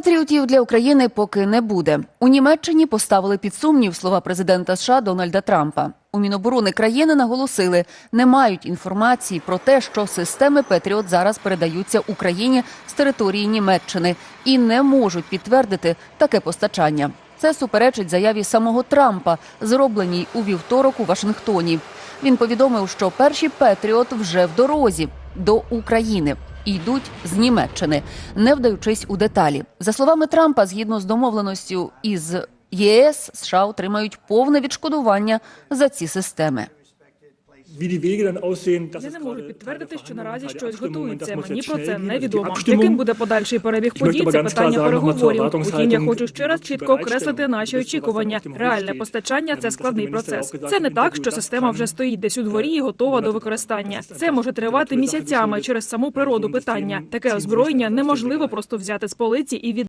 Патріотів для України поки не буде. У Німеччині поставили під сумнів слова президента США Дональда Трампа. У Міноборони країни наголосили, не мають інформації про те, що системи Петріот зараз передаються Україні з території Німеччини і не можуть підтвердити таке постачання. Це суперечить заяві самого Трампа, зробленій у вівторок у Вашингтоні. Він повідомив, що перші Петріот вже в дорозі до України йдуть з Німеччини, не вдаючись у деталі. За словами Трампа, згідно з домовленостю із ЄС, США отримають повне відшкодування за ці системи. Я не можу підтвердити, що наразі щось готується. Мені про це невідомо. Яким буде подальший перебіг подій? Це питання переговорів. Утім, я хочу ще раз чітко окреслити наші очікування. Реальне постачання це складний процес. Це не так, що система вже стоїть десь у дворі äh, і готова до використання. Це може тривати місяцями через саму природу питання. Таке озброєння неможливо просто взяти з полиці і від.